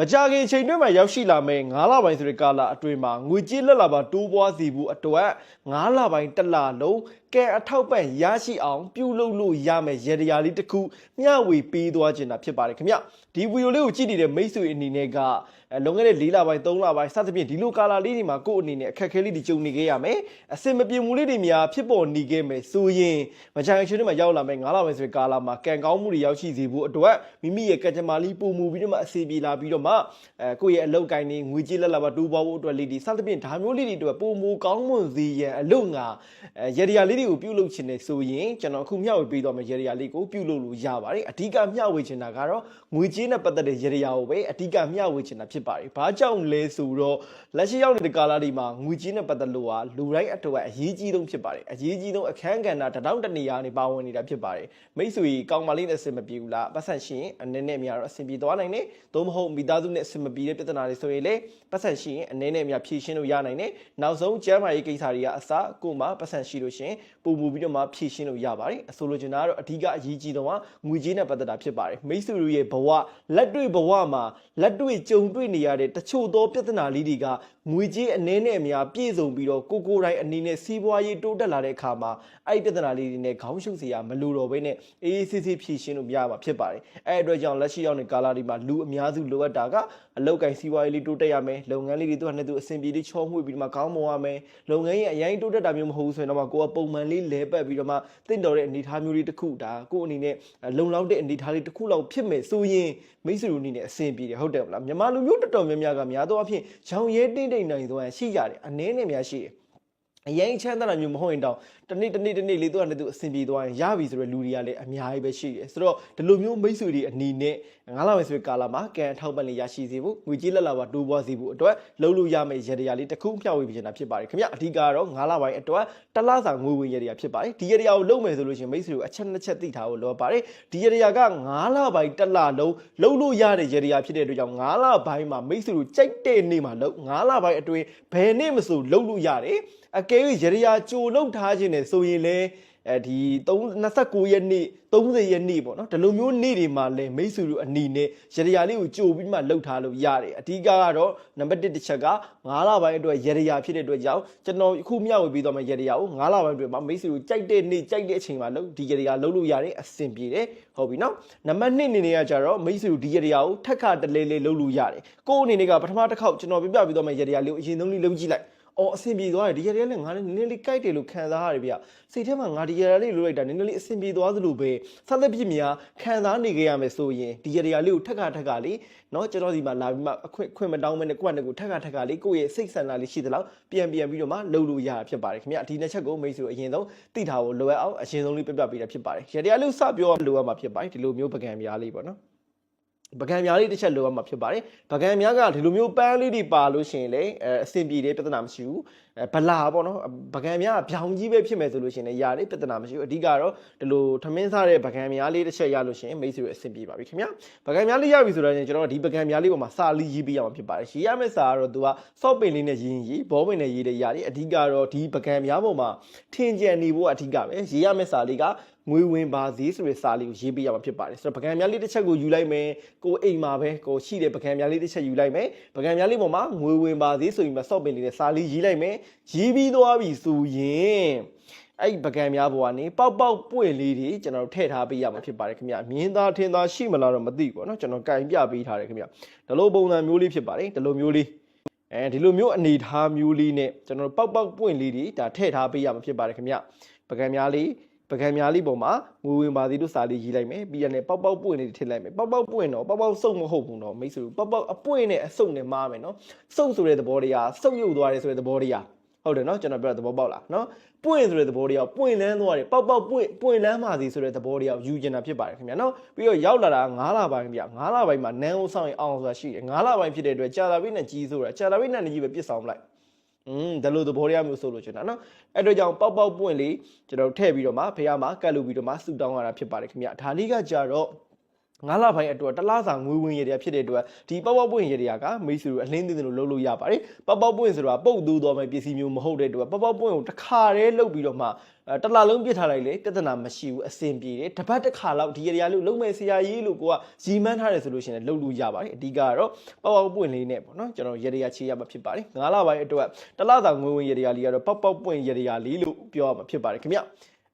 မကြခင်အချိန်တွင်းမှာရောက်ရှိလာမယ့်9လပိုင်းဆိုတဲ့ကာလအတွင်းမှာငွေကြေးလက်လာပါတိုးပွားစီဖို့အတွက်9လပိုင်းတစ်လလုံးကဲအထောက်ပံ့ရရှိအောင်ပြုလုပ်လို့ရမယ့်ရေတရာလေးတစ်ခုမျှဝေပေးသွားခြင်းတာဖြစ်ပါတယ်ခင်ဗျဒီဗီဒီယိုလေးကိုကြည့်နေတဲ့မိတ်ဆွေအနေနဲ့ကအဲလွန်ခဲ့တဲ့4လပိုင်း3လပိုင်းစသဖြင့်ဒီလိုကာလလေးတွေမှာကိုယ့်အနေနဲ့အခက်အခဲလေးတွေကြုံနေခဲ့ရမယ်အစင်မပြေမှုလေးတွေများဖြစ်ပေါ်နေခဲ့မယ်ဆိုရင်မကြခင်အချိန်တွင်းမှာရောက်လာမယ့်9လပိုင်းဆိုတဲ့ကာလမှာကံကောင်းမှုတွေရောက်ရှိစေဖို့အတွက်မိမိရဲ့ကံကြမ္မာလေးပုံမူပြီးတော့မှအစီပြေလာပြီးတော့မှအဲကိုယ့်ရဲ့အလုပ်ကိုင်းနေငွေကြေးလက်လာပါတိုးပွားဖို့အတွက်လေးဒီစသဖြင့်ဒါမျိုးလေးတွေအတွက်ပုံမူကောင်းမွန်စေရန်အလုပ်ငါအဲရေတရာလေးတွေကိုပြုလုပ်ခြင်းနဲ့ဆိုရင်ကျွန်တော်အခုမျှဝေပေးတော့မယ့်ရေတရာလေးကိုပြုလုပ်လို့ရပါတယ်အဓိကမျှဝေခြင်းတာကတော့ငွေကြေးနဲ့ပတ်သက်တဲ့ရေတရာကိုပဲအဓိကမျှဝေခြင်းတာဖြစ်ပါတယ်ဘာကြောင့်လဲဆိုတော့လက်ရှိရောက်နေတဲ့ကာလတွေမှာငွေကြေးနဲ့ပတ်သက်လို့ဟာလူတိုင်းအတွက်အရေးကြီးဆုံးဖြစ်ပါတယ်အရေးကြီးဆုံးအခန်းကဏ္ဍတစ်တောင်းတစ်နေရာနေပါဝင်နေတာဖြစ်ပါတယ်မိတ်ဆွေကောင်းမလေးနဲ့အဆင်မပြေဘူးလားပတ်ဆက်ရှင်အနေနဲ့များတော့အဆင်ပြေသွားနိုင်တယ်သို့မဟုတ်မိသားစုနဲ့အဆင်မပြေတဲ့ပြဿနာတွေဆိုရင်လေပတ်ဆက်ရှင်အနေနဲ့များဖြေရှင်းလို့ရနိုင်တယ်နောက်ဆုံးကျမ်းမာရေးကိစ္စတွေကအစကိုမှပတ်ဆက်ရှိလို့ရှင်ပုံမူပြီးတော့မှဖြေရှင်းလို့ရပါတယ်အဆိုလိုချင်တာကတော့အဓိကအရေးကြီးဆုံးကငွေကြေးနဲ့ပတ်သက်တာဖြစ်ပါတယ်မိတ်ဆွေတို့ရဲ့ဘဝလက်တွေ့ဘဝမှာလက်တွေ့ကြုံတွေ့နေရတဲ့တချို့သောပြဿနာလေးတွေက ငွေကြေးအနေနဲ့အများပြည့်စုံပြီးတော့ကိုကိုယ်တိုင်အနေနဲ့စီးပွားရေးတိုးတက်လာတဲ့အခါမှာအဲ့ဒီပြဿနာလေးတွေနဲ့ခေါင်းရှုပ်စရာမလိုတော့ဘဲနဲ့အေးအေးဆေးဆေးဖြေရှင်းလို့ရမှာဖြစ်ပါတယ်အဲ့အတွက်ကြောင့်လက်ရှိရောက်နေကာလဒီမှာလူအများစုလိုအပ်တာကအလောက်ကိုင်းစီးပွားရေးလေးတိုးတက်ရမယ်လုပ်ငန်းလေးတွေသူကနဲ့သူအဆင်ပြေလေးချောမွေ့ပြီးတော့မှခေါင်းမောရမယ်လုပ်ငန်းရဲ့အရင်တိုးတက်တာမျိုးမဟုတ်ဘူးဆိုရင်တော့မှကိုကပုံမှန်လေးလဲပတ်ပြီးတော့မှတင့်တော်တဲ့အနေအထားမျိုးလေးတစ်ခုဒါကိုအနေနဲ့လုံလောက်တဲ့အနေအထားလေးတစ်ခုလောက်ဖြစ်မယ်ဆိုရင်မိတ်ဆွေတို့အနေနဲ့အဆင်ပြေတယ်ဟုတ်တယ်မလားမြန်မာလူမျိုးတော်တော်များများကများသောအားဖြင့်ရောင်ရဲတင်းတိမ်နိုင်သွားရှိကြတယ်အနည်းနဲ့များရှိတယ် အရင်ချမ်းသာတာမျိုးမဟုတ်ရင်တောင်တနေ့တနေ့တနေ့လေးသူကလည်းသူအဆင်ပြေသွားရင်ရပြီဆိုတဲ့လူတွေကလည်းအများကြီးပဲရှိတယ်ဆိုတော့ဒီလိုမျိုးမိတ်ဆွေတွေအနေနဲ့ငါးလပိုင်းဆိုတဲ့ကာလမှာကံအထောက်ပံ့လေးရရှိစေဖို့ငွေကြေးလက်လာပါတိုးပွားစေဖို့အတွက်လုံးလို့ရမယ့်ရတရားလေးတစ်ခုမျှဝေပေးချင်တာဖြစ်ပါတယ်ခင်ဗျအဓိကကတော့ငါးလပိုင်းအတွက်တစ်လစာငွေဝင်ရတရားဖြစ်ပါတယ်ဒီရတရားကိုလုံးမယ်ဆိုလို့ရှိရင်မိတ်ဆွေတို့အချက်နှစ်ချက်သိထားဖို့လိုပါတယ်ဒီရတရားကငါးလပိုင်းတစ်လလုံးလုံးလို့ရတဲ့ရတရားဖြစ်တဲ့အတွက်ကြောင့်ငါးလပိုင်းမှာမိတ်ဆွေတို့ကြိုက်တဲ့နေ့မှာလုံးငါးလပိုင်းအတွင်းဘယ်နေ့မဆိုလုံးလို့ရတယ်အကယ်၍ရတရားကြိုလုံးထားခြင်းနဲ့ဆိုရင်လည်းအဲဒီ29ရက်နေ့30ရက်နေ့ပေါ့နော်ဒီလိုမျိုးနေ့တွေမှာလည်းမိတ်ဆွေတို့အနေနဲ့ရရလေးကိုကြိုပြီးမှလှုပ်ထားလို့ရတယ်အဓိကကတော့နံပါတ်1တစ်ချက်က9လပိုင်းအတွက်ရရဖြစ်တဲ့အတွက်ကြောင့်ကျွန်တော်အခုမျှဝေပေးသွားမယ့်ရရကို9လပိုင်းအတွက်မှာမိတ်ဆွေတို့ကြိုက်တဲ့နေ့ကြိုက်တဲ့အချိန်မှာလှုပ်ဒီရရလှုပ်လို့ရတယ်အဆင်ပြေတယ်ဟုတ်ပြီနော်နံပါတ်2အနေနဲ့ကကြတော့မိတ်ဆွေတို့ဒီရရကိုထက်ခါတလဲလဲလှုပ်လို့ရတယ်ကိုယ့်အနေနဲ့ကပထမတစ်ခေါက်ကျွန်တော်ပြပြပေးသွားမယ့်ရရလေးကိုအရင်ဆုံးလေးလှုပ်ကြည့်လိုက် အော်အဆင်ပြေသွားတယ်ဒီရရလေးငါလည်းနည်းနည်းလေးကြိုက်တယ်လို့ခံစားရတယ်ဗျစိတ်ထဲမှာငါဒီရရလေးလိုလိုက်တာနည်းနည်းလေးအဆင်ပြေသွားသလိုပဲဆက်သက်ဖြစ်များခံစားနေကြရမယ်ဆိုရင်ဒီရရလေးကိုထက်ခါထက်ခါလေးเนาะကျွန်တော်ဒီမှာလာပြီးမှအခွင့်ခွင့်မတောင်းမနဲ့ကိုယ့်အနေကိုထက်ခါထက်ခါလေးကိုယ့်ရဲ့စိတ်ဆန္ဒလေးရှိသလောက်ပြန်ပြန်ပြီးတော့မှလှုပ်လို့ရတာဖြစ်ပါတယ်ခင်ဗျဒီနှစ်ချက်ကိုမိတ်ဆွေအရင်ဆုံးသိထားဖို့လိုအပ်အောင်အရင်ဆုံးလေးပြပြပေးတာဖြစ်ပါတယ်ရရလေးကိုစပြောလိုအပ်မှာဖြစ်ပါတယ်ဒီလိုမျိုးပကံများလေးပေါ့နော် ပကံများလေးတစ်ချက်လိုအပ်မှာဖြစ်ပါတယ်ပကံများကဒီလိုမျိုးပန်းလေးတွေပါလို့ရှိရင်လေအဲအဆင်ပြေတယ်ပြဿနာမရှိဘူးအဲ ဗလာပေါ့နော်ပကံများကပြောင်ကြီးပဲဖြစ်မယ်ဆိုလို့ရှိရင်လည်းရတယ်ပြဿနာမရှိဘူးအဓိကတော့ဒီလိုထမင်းစားတဲ့ပကံများလေးတစ်ချက်ရလို့ရှိရင်မိတ်ဆွေအဆင်ပြေပါပြီခင်ဗျာပကံများလေးရပြီဆိုတော့ကျွန်တော်ဒီပကံများလေးပေါ်မှာစာလေးရေးပေးရမှာဖြစ်ပါတယ်ရေးရမယ့်စာကတော့သူကစော့ပင်လေးနဲ့ရေးရေးဘောပင်နဲ့ရေးတဲ့ရတယ်အဓိကတော့ဒီပကံများပေါ်မှာထင်ကြံနေဖို့အဓိကပဲရေးရမယ့်စာလေးကငွေဝင်ပါစေဆိုတဲ့စာလေးကိုရေးပေးရမှာဖြစ်ပါတယ်ဆိုတော့ပကံများလေးတစ်ချက်ကိုယူလိုက်မယ်ကိုအိမ်မှာပဲကိုရှိတဲ့ပကံများလေးတစ်ချက်ယူလိုက်မယ်ပကံများလေးပေါ်မှာငွေဝင်ပါစေဆိုပြီးမှစော့ပင်လေးနဲ့စာလေးရေးလိုက်မယ်ရေးပြီးသွားပြီဆိုရင်အဲ့ဒီပကံများပေါ်ကနေပေါက်ပေါက်ပွင့်လေးတွေကျွန်တော်တို့ထည့်ထားပေးရမှာဖြစ်ပါတယ်ခင်ဗျမြင်းသားထင်းသားရှိမလားတော့မသိဘူးပေါ့နော်ကျွန်တော်ကင်ပြပေးထားတယ်ခင်ဗျဒီလိုပုံစံမျိုးလေးဖြစ်ပါတယ်ဒီလိုမျိုးလေးအဲဒီလိုမျိုးအနေထားမျိုးလေးနဲ့ကျွန်တော်တို့ပေါက်ပေါက်ပွင့်လေးတွေဒါထည့်ထားပေးရမှာဖြစ်ပါတယ်ခင်ဗျပကံများလေးပကံများလေးပုံမှာငွေဝင်ပါသေးလို့စာလေးရေးလိုက်မယ်ပြီးရတယ်ပေါက်ပေါက်ပွင့်လေးထည့်လိုက်မယ်ပေါက်ပေါက်ပွင့်တော့ပေါက်ပေါက်စုပ်မဟုတ်ဘူးနော်မိတ်ဆွေပေါက်ပေါက်အပွင့်နဲ့အစုပ်နဲ့မားမယ်နော်စုပ်ဆိုတဲ့သဘောတရားစုပ်ယုတ်သွားတယ်ဆိုတဲ့သဘောတရား ဟုတ်တယ်နော်ကျွန်တော်ပြောတဲ့သဘောပေါက်လားနော်ပွင့်ဆိုတဲ့သဘောတရားပွင့်လန်းသွားတယ်ပေါက်ပေါက်ပွင့်ပွင့်လန်းပါစီဆိုတဲ့သဘောတရားယူကျင်တာဖြစ်ပါတယ်ခင်ဗျာနော်ပြီးတော့ရောက်လာတာ9လပိုင်းဗျ9လပိုင်းမှာနန်းအောင်ဆောင်ရင်အောင်ဆိုတာရှိတယ်9လပိုင်းဖြစ်တဲ့အတွက်ကြာလာပြီနဲ့ကြီးဆိုတာကြာလာပြီနဲ့ကြီးပဲပြစ်ဆောင်လိုက်อืมဒါလို့သဘောတရားမျိုးဆိုလို့ချင်တာเนาะအဲ့တော့ကြောင့်ပေါက်ပေါက်ပွင့်လေးကျွန်တော်ထည့်ပြီးတော့မှဖေရမှာကတ်လူပြီးတော့မှဆူတောင်းရတာဖြစ်ပါတယ်ခင်ဗျဒါလေးကကြတော့ ငါးလပိုင်းအတွက်တလားစာငွေဝင်ရတဲ့ဖြစ်တဲ့အတွက်ဒီပေါက်ပေါက်ပွင့်ရတဲ့ကမိတ်ဆွေတို့အလင်းသိတယ်လို့လုပ်လို့ရပါတယ်ပေါက်ပေါက်ပွင့်ဆိုတာပုတ်တူးတော်မဲ့ပစ္စည်းမျိုးမဟုတ်တဲ့အတွက်ပေါက်ပေါက်ပွင့်ကိုတစ်ခါတည်းလုပ်ပြီးတော့မှအဲတစ်လားလုံးပြစ်ထားလိုက်လေပြဿနာမရှိဘူးအဆင်ပြေတယ်တစ်ပတ်တစ်ခါလောက်ဒီရရလေးကိုလုံးမဲ့ဆရာကြီးလို့ကိုကရီမန်းထားတယ်ဆိုလို့ရှိရင်လည်းလုပ်လို့ရပါတယ်အဓိကကတော့ပေါက်ပေါက်ပွင့်လေးနဲ့ပေါ့နော်ကျွန်တော်ရရချေးရမှာဖြစ်ပါတယ်9လပိုင်းအတွက်တစ်လသာငွေဝင်ရရလေးကတော့ပေါက်ပေါက်ပွင့်ရရလေးလို့ပြောရမှာဖြစ်ပါတယ်ခင်ဗျ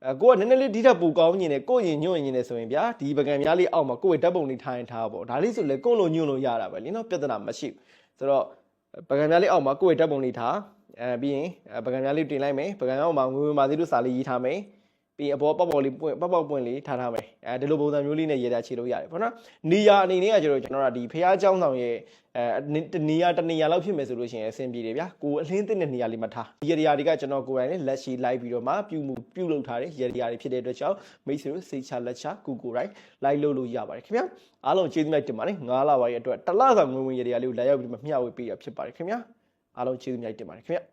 အဲကိုကနည်းနည်းလေးဒီထက်ပိုကောင်းညင်တယ်ကိုရင်ညွန့်ရင်နေဆိုရင်ဗျာဒီပကံများလေးအောက်မှာကိုယ့်ရဲ့ဓာတ်ပုံလေးထိုင်ထားပေါ့ဒါလေးဆိုလေကိုလိုညွန့်လို့ရတာပဲလीနော်ပြဿနာမရှိဘူးဆိုတော့ပကံများလေးအောက်မှာကိုယ့်ရဲ့ဓာတ်ပုံလေးထားအဲပြီးရင်ပကံများလေးတင်လိုက်မယ်ပကံအောက်မှာငွေဝင်ပါသေးလို့စာလေးရေးထားမယ် ပြီးအပေါ်ပေါက်ပေါက်လေးပွင့်ပေါက်ပေါက်ပွင့်လေးထားထားမယ်အဲဒီလိုပုံစံမျိုးလေးနဲ့ရေးတာခြေလို့ရတယ်ပေါ့နော်နေရာအနေနဲ့ကကျတော့ကျွန်တော်တို့ဒီဖះเจ้าဆောင်ရဲ့အဲတနေရာတနေရာလောက်ဖြစ်မယ်ဆိုလို့ရှိရင်အဆင်ပြေတယ်ဗျာကိုအလင်းသိတဲ့နေရာလေးမှာထားဒီနေရာတွေကကျွန်တော်ကိုယ်တိုင်လည်းလက်ရှိလိုက်ပြီးတော့မှပြုမှုပြုလုပ်ထားတဲ့ရေနေရာတွေဖြစ်တဲ့အတွက်ကြောင့်မိတ်ဆွေတို့စိတ်ချလက်ချကိုကိုယ်တိုင်လိုက်လုပ်လို့ရပါတယ်ခင်ဗျာအားလုံးကျေးဇူးများတင်ပါတယ်9လပါရဲ့အတွက်တစ်လစာငွေဝင်ရေနေရာလေးကိုလာရောက်ပြီးမှမျှဝေပေးရဖြစ်ပါတယ်ခင်ဗျာအားလုံးကျေးဇူးများတင်ပါတယ်ခင်ဗျာ